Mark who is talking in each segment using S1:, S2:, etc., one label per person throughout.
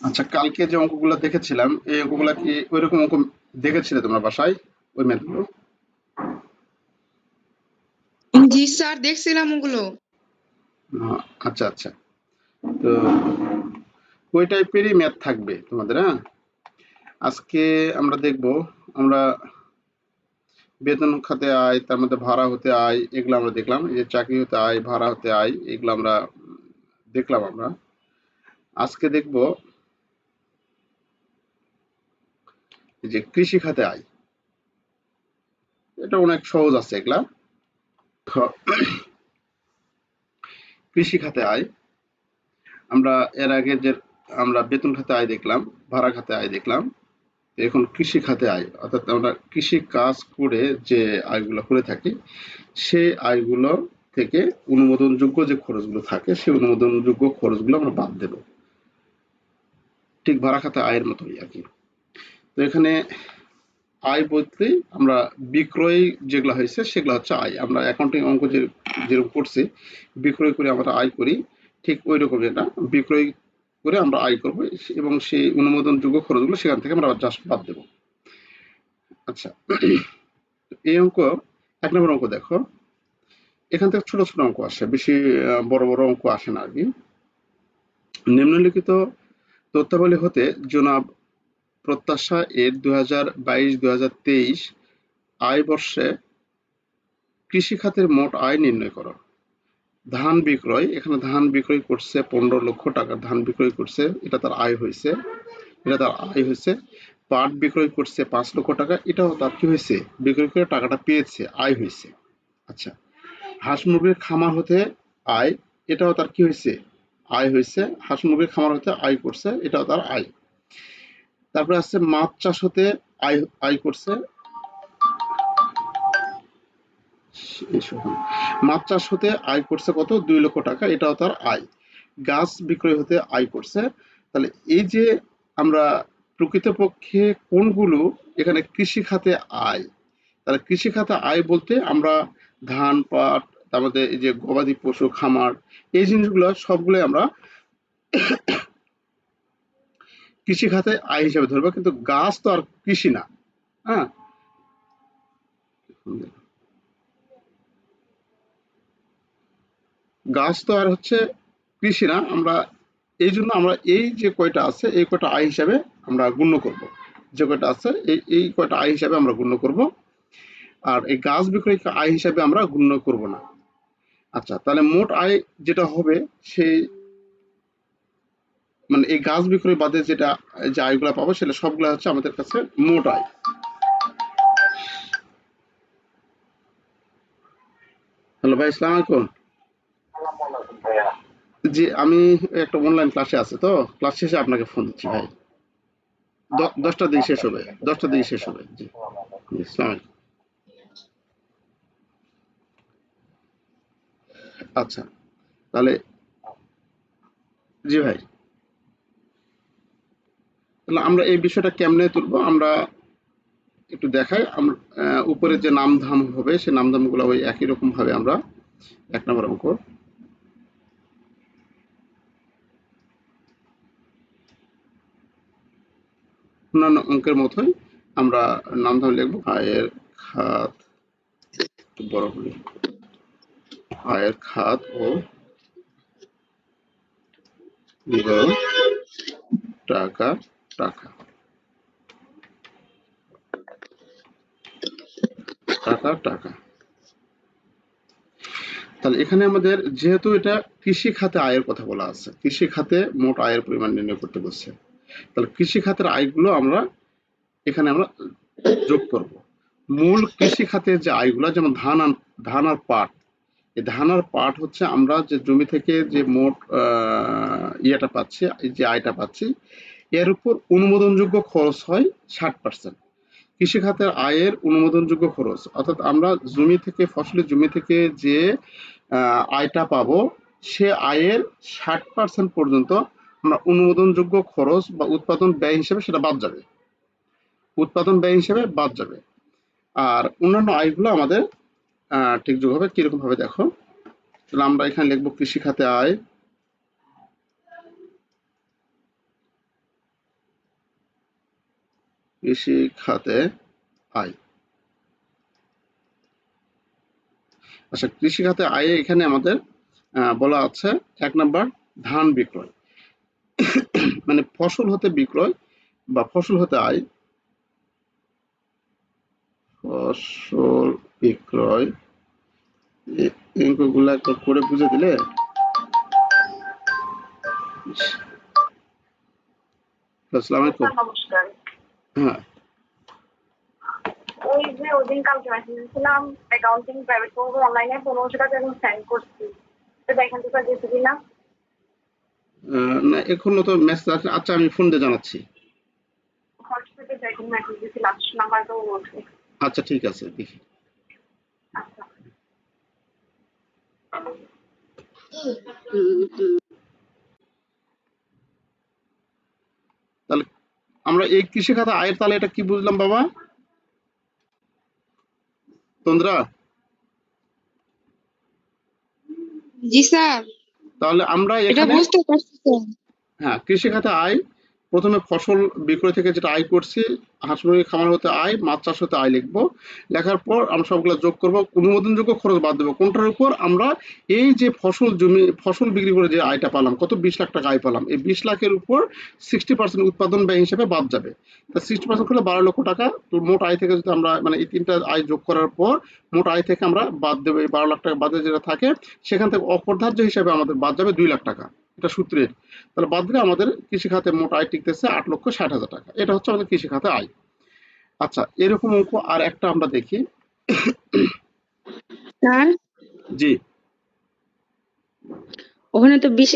S1: আচ্ছা কালকে যে অঙ্কগুলো দেখেছিলাম এই অঙ্কগুলা কি ওইরকম অঙ্ক দেখেছিলে তোমরা বাসায় ওই ম্যাথগুলো?
S2: জি স্যার দেখছিলাম ওগুলো।
S1: আচ্ছা আচ্ছা। তো ওই টাইপেরই ম্যাথ থাকবে তোমাদের হ্যাঁ? আজকে আমরা দেখব আমরা বেতন খাতে আয় তার মধ্যে ভাড়া হতে আয় এগুলো আমরা দেখলাম এই যে চাকরি হতে আয় ভাড়া হতে আয় এগুলো আমরা দেখলাম আমরা। আজকে দেখব এই যে কৃষি খাতে আয়। এটা অনেক সহজ আছে এগুলা। কৃষি খাতে আয়। আমরা এর আগে যে আমরা বেতন খাতে আয় দেখলাম, ভাড়া খাতে আয় দেখলাম। এখন কৃষি খাতে আয়, অর্থাৎ আমরা কৃষি কাজ করে যে আয়গুলো করে থাকি, সেই আয়গুলো থেকে অনুমোদনযোগ্য যে খরচগুলো থাকে, সেই অনুমোদনযোগ্য খরচগুলো আমরা বাদ দেব। ঠিক ভাড়া খাতে আয়ের মতোই আর কি। তো এখানে আয় বলতে আমরা বিক্রয় যেগুলো হয়েছে, সেগুলো হচ্ছে আয়। আমরা অ্যাকাউন্টিং অঙ্ক যে যেরকম করছি, বিক্রয় করে আমরা আয় করি, ঠিক ওই রকম এটা। বিক্রয় করে আমরা আয় করব, এবং সেই অনুমোদনযোগ্য খরচগুলো সেখান থেকে আমরা জাস্ট বাদ দেব। আচ্ছা এই অঙ্ক, এক নম্বর অঙ্ক দেখো। এখান থেকে ছোট ছোট অঙ্ক আসে, বেশি বড় বড় অঙ্ক আসে না আর কি। নিম্নলিখিত তথ্যাবলী হতে জনাব প্রত্যাশা এর দুই হাজার বাইশ, দুই হাজার তেইশ আয় বর্ষে কৃষি খাতের মোট আয় নির্ণয় করো। ধান বিক্রয়, এখানে ধান বিক্রয় করছে পনেরো লক্ষ টাকা। ধান বিক্রয় করছে, এটা তার আয় হয়েছে। এটা তার আয় হয়েছে। পাট বিক্রয় করছে পাঁচ লক্ষ টাকা। এটাও তার কি হয়েছে? বিক্রয় করে টাকাটা পেয়েছে, আয় হয়েছে। আচ্ছা হাঁস মুরগির খামার হতে আয়, এটাও তার কি হয়েছে? আয় হয়েছে। হাঁস মুরগির খামার হতে আয় করছে, এটাও তার আয়। তারপরে আসছে মাছ চাষ হতে আয় আয় করছে। মাছ চাষ হতে আয় করছে কত? দুই লক্ষ টাকা, এটাও তার আয়। গাছ বিক্রয় হতে আয় করছে। তাহলে এই যে আমরা প্রকৃতপক্ষে কোনগুলো এখানে কৃষি খাতে আয়, তাহলে কৃষি খাতে আয় বলতে আমরা ধান, পাট মধ্যে এই যে গবাদি পশু, খামার, এই জিনিসগুলো সবগুলো আমরা কৃষি খাতে আয় হিসাবে ধরবো, কিন্তু গাছ তো আর কৃষি না। হ্যাঁ? গাছ তো আর হচ্ছে কৃষি না, আমরা এই জন্য আমরা এই যে কয়টা আছে, এই কয়টা আয় হিসাবে আমরা গণ্য করব। যে কয়টা আছে, এই এই কয়টা আয় হিসাবে আমরা গণ্য করব। আর এই গাছ বিক্রয়কে আয় হিসাবে আমরা গণ্য করব না। আচ্ছা তাহলে মোট আয় যেটা হবে, সেই মানে এই গাছ বিক্রয় বাদে যেটা, যে আয়গুলা পাবো সেটা সবগুলা হচ্ছে আমাদের কাছে মোট আয়। হ্যালো ভাই, আসসালামু আলাইকুম। জি, আমি একটা অনলাইন ক্লাসে আছে তো। ক্লাস শেষে আপনাকে ফোন দিচ্ছি ভাই। দশটার দিকে শেষ হবে দশটার দিকে শেষ হবে, জি। আলাইকুম। আচ্ছা তাহলে, জি ভাই। তাহলে আমরা এই বিষয়টা কেমনে তুলবো? আমরা একটু দেখাই। উপরে যে নামধাম হবে সেই নামধামগুলো ওই একই রকম ভাবে আমরা এক নম্বর অঙ্ক অন্যান্য অঙ্কের মতোই আমরা নামধাম লিখব। আয়ের খাত, একটু বড় করি। আয়ের খাত ও টাকা টাকা টাকা টাকা তাহলে এখানে আমাদের যেহেতু এটা কৃষি খাতে আয়ের কথা বলা আছে, কৃষি খাতে মোট আয়ের পরিমাণ নির্ণয় করতে বলছে। তাহলে কৃষি খাতের আয়গুলো আমরা এখানে আমরা যোগ করব। মূল কৃষি খাতের যে আয়গুলো, যেমন ধান ধান আর পাট, এই ধান আর পাট হচ্ছে আমরা যে জমি থেকে যে মোট ইয়েটা পাচ্ছি যে আয়টা পাচ্ছি এর উপর অনুমোদনযোগ্য খরচ হয় ষাট পার্সেন্ট কৃষি খাতের আয়ের অনুমোদনযোগ্য খরচ। অর্থাৎ আমরা জমি থেকে, ফসলের জমি থেকে যে আয়টা পাবো, সে আয়ের ষাট পার্সেন্ট পর্যন্ত আমরা অনুমোদনযোগ্য খরচ বা উৎপাদন ব্যয় হিসেবে সেটা বাদ যাবে। উৎপাদন ব্যয় হিসেবে বাদ যাবে। আর অন্যান্য আয়গুলো আমাদের ঠিক হবে কীরকম ভাবে দেখো। তাহলে আমরা এখানে লিখব কৃষি খাতে আয়। কৃষি খাতে আয়। আচ্ছা কৃষি খাতে আয়ে এখানে আমাদের বলা আছে, এক নাম্বার, ধান বিক্রয়। মানে ফসল হতে বিক্রয় বা ফসল হতে আয়। ফসল বিক্রয় অঙ্কগুলো একবার করে বুঝে দিলে? আসসালামু আলাইকুম।
S3: নমস্কার।
S1: হ্যাঁ।
S3: ওই যে ওদিন কালকে মেসেজ দিয়েছিলাম অ্যাকাউন্টিং প্রাইভেট করব অনলাইনে পনেরোশো টাকা এখন সেন্ড করছি। তো দেখেন তো স্যার গেছে কিনা।
S1: আহ, না এখনও তো মেসেজ আছে আচ্ছা আমি ফোন দিয়ে জানাচ্ছি।
S3: হোয়াটসঅ্যাপে দেখেন মেসেজ দিয়েছিলাম নাম্বার তো
S1: আচ্ছা ঠিক আছে দেখি।
S3: আচ্ছা
S1: তাহলে আমরা এই কৃষি খাতে আয়ের তাহলে এটা কি বুঝলাম বাবা? তন্দ্রা?
S2: জি স্যার।
S1: তাহলে আমরা
S2: এটা
S1: এখানে
S2: বুঝতে পারছি
S1: হ্যাঁ কৃষি খাতে আয় প্রথমে ফসল বিক্রয় থেকে যেটা আয় করছি হাঁস মুরগি খামার হতে আয়, মাছ চাষ হতে আয় লিখব। লেখার পর আমরা সবগুলো যোগ করব, অনুমোদনযোগ্য খরচ বাদ দেবো। কোনটার উপর আমরা এই যে ফসল জমি, ফসল বিক্রি করে যে আয়টা পালাম, কত বিশ লাখ টাকা আয় পেলাম, এই বিশ লাখের উপর সিক্সটি পার্সেন্ট উৎপাদন ব্যয় হিসেবে বাদ যাবে। তা সিক্সটি পার্সেন্ট করলে বারো লক্ষ টাকা, তো মোট আয় থেকে যদি আমরা মানে এই তিনটা আয় যোগ করার পর মোট আয় থেকে আমরা বাদ দেবো, এই বারো লাখ টাকা বাদে যেটা থাকে, সেখান থেকে অপরধার্য হিসাবে আমাদের বাদ যাবে দুই লাখ টাকা। এটা সূত্রের তাহলে বাদ দিলে আমাদের কৃষি খাতে মোট আয় টিকতেছে আট লক্ষ ষাট হাজার টাকা। এটা হচ্ছে আমাদের কৃষি খাতে আয়। আচ্ছা এরকম অঙ্ক আর একটা আমরা দেখি। জি।
S2: ওখানে তো বিশ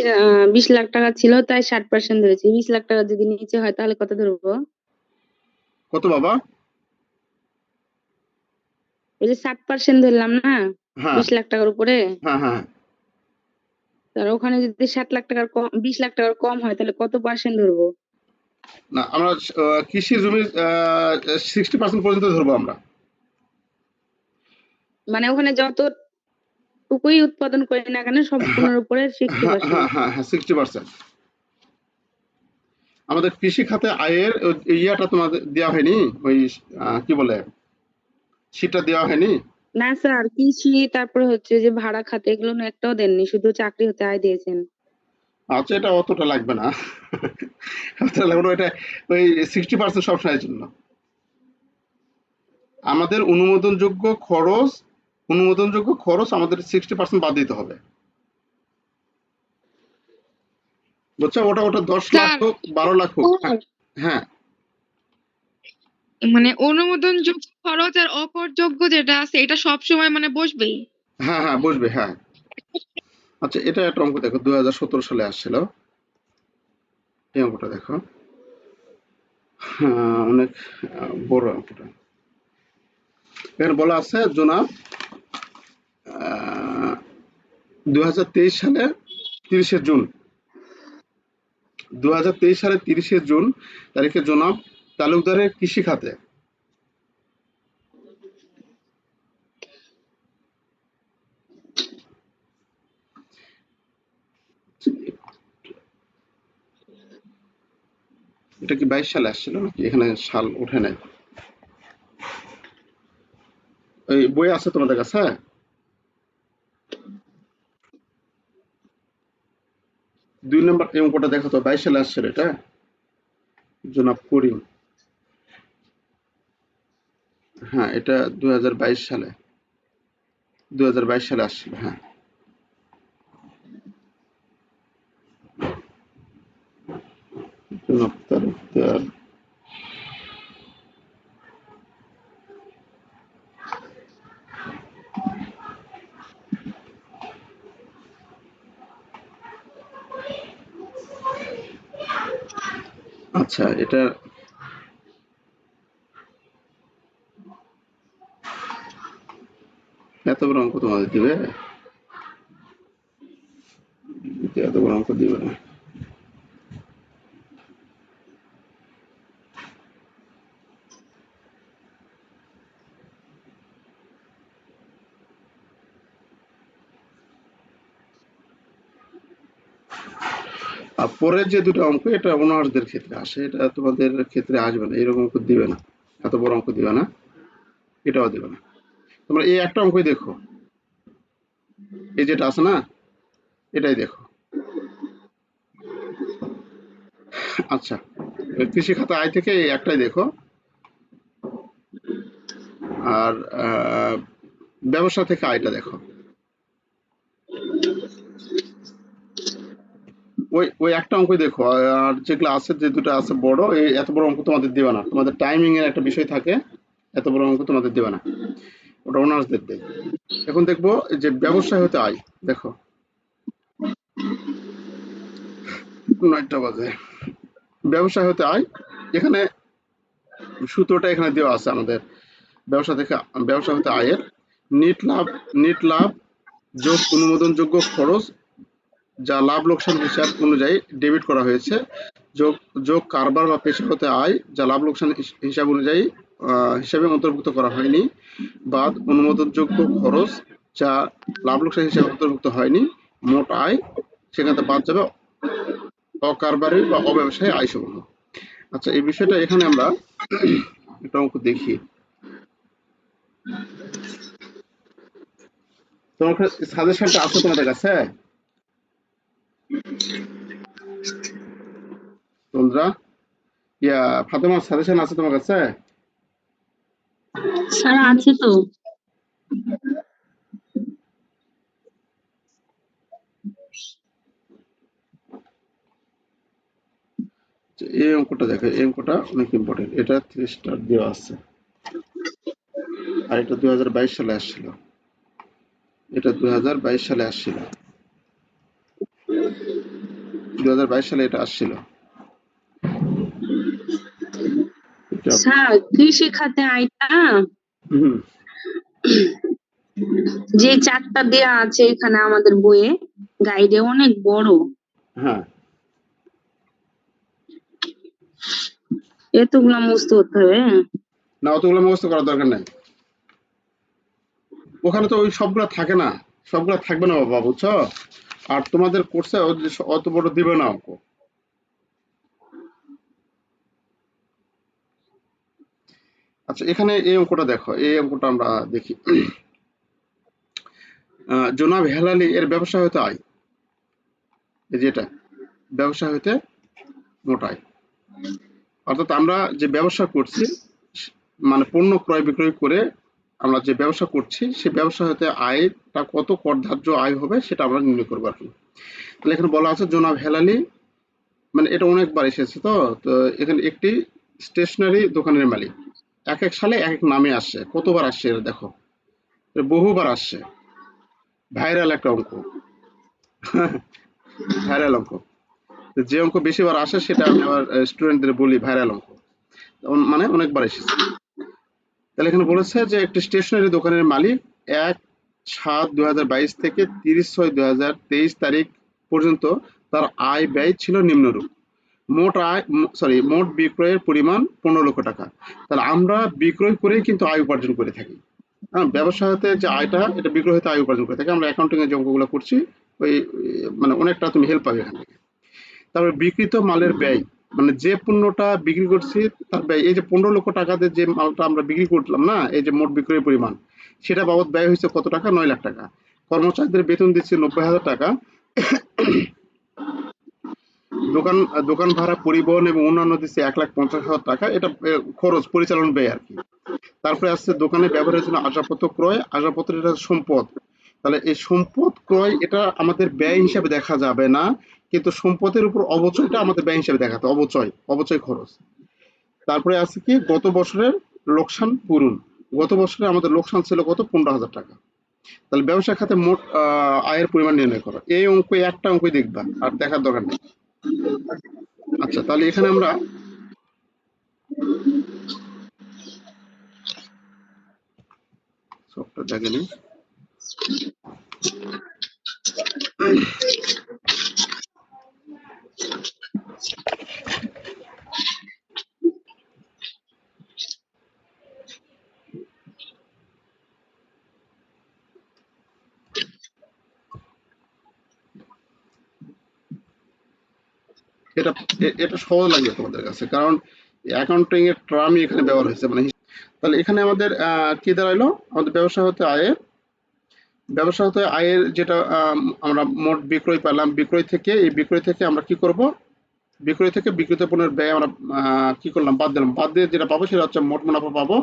S2: বিশ লাখ টাকা ছিল তাই ষাট পার্সেন্ট ধরেছি। বিশ লাখ টাকা যদি নিচে হয় তাহলে কত ধরবো?
S1: কত বাবা?
S2: ওই যে ষাট পার্সেন্ট ধরলাম না?
S1: হ্যাঁ।
S2: বিশ লাখ টাকার উপরে?
S1: হ্যাঁ হ্যাঁ।
S2: তার ওখানে যদি ষাট লাখ টাকার কম বিশ লাখ টাকার কম হয় তাহলে কত পার্সেন্ট ধরবো?
S1: না আমরা কৃষি জমি সিক্সটি পার্সেন্ট পর্যন্ত ধরবো আমরা।
S2: মানে ওখানে যত টুকুই উৎপাদন করি না কেন সম্পূর্ণের উপরে সিক্সটি
S1: হ্যাঁ হ্যাঁ হ্যাঁ হ্যাঁ সিক্সটি পার্সেন্ট আমাদের কৃষি খাতে আয়ের ইয়েটা তোমাদের দেওয়া হয়নি? ওই কি বলে? সেটা দেওয়া হয়নি?
S2: না স্যার কৃষি তারপরে হচ্ছে যে ভাড়া খাতে এগুলো না একটাও দেননি শুধু চাকরি হতে আয় দিয়েছেন।
S1: আচ্ছা এটা অতটা লাগবে না। অতটা লাগবে না, ওইটা ওই সিক্সটি পার্সেন্ট সবসময়ের জন্য। আমাদের অনুমোদনযোগ্য খরচ অনুমোদনযোগ্য খরচ আমাদের সিক্সটি পার্সেন্ট বাদ দিতে হবে। বুঝছ? ওটা ওটা দশ লাখ হোক বারো লাখ হোক হ্যাঁ, হ্যাঁ।
S4: মানে অনুমোদনযোগ্য খরচ আর অকরযোগ্য যেটা আছে এটা সবসময় মানে বসবেই
S1: হ্যাঁ হ্যাঁ বুঝবে হ্যাঁ। আচ্ছা এটা একটা অঙ্ক দেখো দুই হাজার সতেরো সালে আসছিল। এই অঙ্কটা দেখো। হ্যাঁ, অনেক বড় অঙ্কটা। এখানে বলা আছে জনাব দুই সালে তিরিশে জুন। দু সালে তিরিশে জুন তারিখে জনাব তালুকদারের কৃষি খাতে। এটা কি বাইশ সালে আসছিল নাকি? এখানে সাল ওঠে নাই। ওই বই আছে তোমাদের কাছে? দুই নম্বর এই অঙ্কটা দেখো তো, বাইশ সালে আসছিল এটা? জনাব করিম। হ্যাঁ এটা দুই হাজার বাইশ সালে। দু হাজার বাইশ সালে আসছিল হ্যাঁ। জনাব তালুকদার আচ্ছা এটা এত বড় অঙ্ক তোমাদের দিবে? এত বড় অঙ্ক দিবে না। আর পরের যে দুটো অঙ্ক, এটা অনার্সদের ক্ষেত্রে আসে, এটা তোমাদের ক্ষেত্রে আসবে না, এরকম অঙ্ক দিবে না, এত বড় অঙ্ক দিবে না, এটাও দিবে না। তোমরা এই একটা অঙ্কই দেখো, এই যেটা আছে না, এটাই দেখো। আচ্ছা কৃষি খাতা আয় থেকে এই একটাই দেখো। আর ব্যবসা থেকে আয়টা দেখো। ওই ওই একটা অঙ্কই দেখো, আর যেগুলো আছে যে দুটো আছে বড়, এই এত বড় অঙ্ক তোমাদের দেবে না। তোমাদের টাইমিং এর একটা বিষয় থাকে, এত বড় অঙ্ক তোমাদের দেবে না। ওটা অনার্সদের দেয় এখন দেখব যে ব্যবসায় হতে আয়, দেখো। নয়টা বাজে। ব্যবসায় হতে আয়, এখানে সূত্রটা এখানে দেওয়া আছে আমাদের। ব্যবসা থেকে, ব্যবসা হতে আয়ের। নিট লাভ নিট লাভ, যোগ অনুমোদনযোগ্য খরচ যা লাভ লোকসান হিসাব অনুযায়ী ডেবিট করা হয়েছে। যোগ যোগ কারবার বা পেশা হতে আয় যা লাভ লোকসান হিসাব অনুযায়ী হিসাবে অন্তর্ভুক্ত করা হয়নি। বাদ অনুমোদনযোগ্য খরচ যা লাভ লোকসান হিসাবে অন্তর্ভুক্ত হয়নি, মোট আয় সেখান বাদ যাবে অকারবারি বা অব্যবসায়ী আয় সমূহ আচ্ছা এই বিষয়টা এখানে আমরা একটা অঙ্ক দেখি। তোমার সাজেশনটা আছে তোমাদের কাছে? তোমরা ইয়া ফাতেমার সাজেশন আছে তোমার কাছে?
S2: স্যার আছে তো।
S1: এই অঙ্কটা দেখো এই অঙ্কটা অনেক ইম্পর্টেন্ট এটা থ্রি স্টার দেওয়া আছে। আর এটা দুই হাজার বাইশ সালে আসছিল। এটা দুই হাজার বাইশ সালে আসছিল। দুই হাজার বাইশ সালে এটা আসছিল এটা
S2: স্যার কৃষি খাতে যে চারটা দেয়া আছে এখানে আমাদের বইয়ে গাইডে অনেক বড়।
S1: হ্যাঁ।
S2: এতগুলা মুছতে হতে হবে।
S1: না অতগুলো মুখস্থ করার দরকার নাই। ওখানে তো ওই সবগুলা থাকে না। সবগুলা থাকবে না বাবা বুঝছ? আর তোমাদের কোর্সে অত বড় দিবে না অঙ্ক আচ্ছা এখানে এই অঙ্কটা দেখো, এই অঙ্কটা আমরা দেখি। জনাব হেলালি, এর ব্যবসা হতে আয়। এই যে এটা, ব্যবসা হতে মোটাই অর্থাৎ আমরা যে ব্যবসা করছি মানে পণ্য ক্রয় বিক্রয় করে আমরা যে ব্যবসা করছি সেই ব্যবসা হতে আয়টা কত করধার্য আয় হবে, সেটা আমরা নির্ণয় করব আর কি। তাহলে এখানে বলা আছে জনাব হেলালি মানে এটা অনেকবার এসেছে তো তো এখানে একটি স্টেশনারি দোকানের মালিক। এক এক সালে এক এক নামে আসছে। কতবার আসছে এটা দেখো। বহুবার আসছে। ভাইরাল একটা অঙ্ক। ভাইরাল অঙ্ক। যে অঙ্ক বেশিবার আসে সেটা আমি আমার স্টুডেন্টদের বলি ভাইরাল অঙ্ক। মানে অনেকবার এসেছে। তাহলে এখানে বলেছে যে একটি স্টেশনারি দোকানের মালিক এক সাত দুই থেকে তিরিশ ছয় দুই তারিখ পর্যন্ত তার আয় ব্যয় ছিল নিম্নরূপ। মোট আয় সরি মোট বিক্রয়ের পরিমাণ পনেরো লক্ষ টাকা। তাহলে আমরা বিক্রয় করেই কিন্তু আয় উপার্জন করে থাকি। হ্যাঁ ব্যবসা হতে যে আয়টা, এটা বিক্রয় হতে আয় উপার্জন করে থাকি। আমরা অ্যাকাউন্টিং এর যে অঙ্কগুলো করছি, ওই মানে অনেকটা তুমি হেল্প পাবে এখান থেকে। তারপরে বিক্রিত মালের ব্যয় মানে যে পণ্যটা বিক্রি করছি, তার ব্যয়, এই যে পনেরো লক্ষ টাকাতে যে মালটা আমরা বিক্রি করলাম না, এই যে মোট বিক্রয়ের পরিমাণ, সেটা বাবদ ব্যয় হয়েছে কত টাকা? নয় লাখ টাকা। কর্মচারীদের বেতন দিচ্ছে নব্বই হাজার টাকা। দোকান দোকান ভাড়া পরিবহন এবং অন্যান্য দিচ্ছে এক লাখ পঞ্চাশ হাজার টাকা, এটা খরচ পরিচালন ব্যয় আর কি। তারপরে আসছে দোকানে ব্যবহারের জন্য আসবাবপত্র ক্রয় আসবাবপত্র এটা সম্পদ। তাহলে এই সম্পদ ক্রয়, এটা আমাদের ব্যয় হিসাবে দেখা যাবে না, কিন্তু সম্পদের উপর অবচয়টা আমাদের ব্যয় হিসাবে দেখাতে অবচয় অবচয় খরচ। তারপরে আছে কি, গত বছরের লোকসান পূরণ। গত বছরে আমাদের লোকসান ছিল কত? পনেরো হাজার টাকা। তাহলে ব্যবসা খাতে মোট আয়ের পরিমাণ নির্ণয় করো। এই অঙ্ক একটা অঙ্কই দেখবা, আর দেখার দরকার নেই। আচ্ছা তাহলে এখানে আমরা এটা এটা সহজ লাগবে তোমাদের কাছে। কারণ অ্যাকাউন্টিং এর টার্মই এখানে ব্যবহার হয়েছে। মানে তাহলে এখানে আমাদের কি দাঁড়াইলো? আমাদের ব্যবসা হতে আয়ের ব্যবসা হতে আয়ের যেটা আম, আমরা মোট বিক্রয় পেলাম। বিক্রয় থেকে এই বিক্রয় থেকে আমরা কি করব? বিক্রয় থেকে বিক্রিত পণ্যের ব্যয় আমরা কি করলাম? বাদ দিলাম। বাদ দিয়ে যেটা পাবো সেটা হচ্ছে মোট মুনাফা পাবো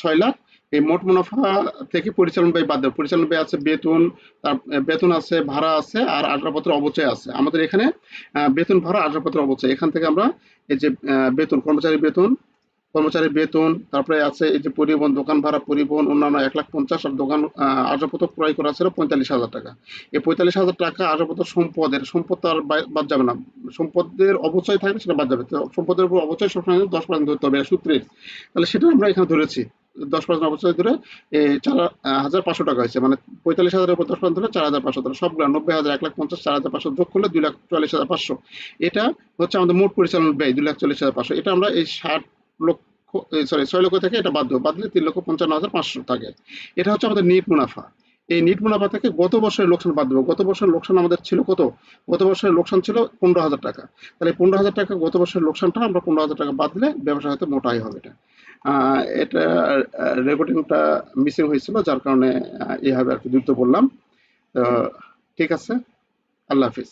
S1: ছয় লাখ এই মোট মুনাফা থেকে পরিচালন ব্যয় বাদ দেবো পরিচালন ব্যয় আছে বেতন, তার বেতন আছে, ভাড়া আছে, আর আসবাবপত্র অবচয় আছে। আমাদের এখানে বেতন, ভাড়া আসবাবপত্র অবচয়। এখান থেকে আমরা এই যে বেতন, কর্মচারী বেতন কর্মচারী বেতন, তারপরে আছে এই যে পরিবহন, দোকান ভাড়া, পরিবহন, অন্যান্য এক লাখ পঞ্চাশ, আর দোকান আসবাবপত্র ক্রয় করা ছিল পঁয়তাল্লিশ হাজার টাকা। এই পঁয়তাল্লিশ হাজার টাকা আসবাবপত্র সম্পদের, সম্পদ তো আর বাদ যাবে না। সম্পদের অবচয় থাকবে সেটা বাদ যাবে। সম্পদের উপর অবচয় সবসময় দশ পার্সেন্ট ধরতে হবে সূত্রের তাহলে সেটা আমরা এখানে ধরেছি। দশ পার্সেন্ট অবচয় ধরে চার হাজার পাঁচশো টাকা হয়েছে। মানে পঁয়তাল্লিশ হাজারের উপর দশ পার্সেন্ট ধরে চার হাজার পাঁচশো ধরে সবগুলো নব্বই হাজার, এক লাখ পঞ্চাশ, চার হাজার পাঁচশো যোগ করলে দুই লাখ চুয়াল্লিশ হাজার পাঁচশো। এটা হচ্ছে আমাদের মোট পরিচালন ব্যয়, দুই লাখ চল্লিশ হাজার পাঁচশো। এটা আমরা এই ষাট লক্ষ সরি ছয় লক্ষ থেকে এটা বাদ দেবো। তিন লক্ষ পঞ্চান্ন হাজার পাঁচশো থাকে। এটা হচ্ছে আমাদের নিট মুনাফা। এই নিট মুনাফা থেকে গত বছরের লোকসান বাদ দেবো। গত বছরের লোকসান আমাদের ছিল কত? গত বছরের লোকসান ছিল পনেরো হাজার টাকা। তাহলে পনেরো হাজার টাকা গত বছরের লোকসানটা আমরা পনেরো হাজার টাকা বাদ দিলে ব্যবসা হয়তো মোটাই হবে এটা। এটা রেকর্ডিংটা মিসিং হয়েছিল যার কারণে এইভাবে আর কি দ্রুত বললাম ঠিক আছে আল্লাহ হাফিজ।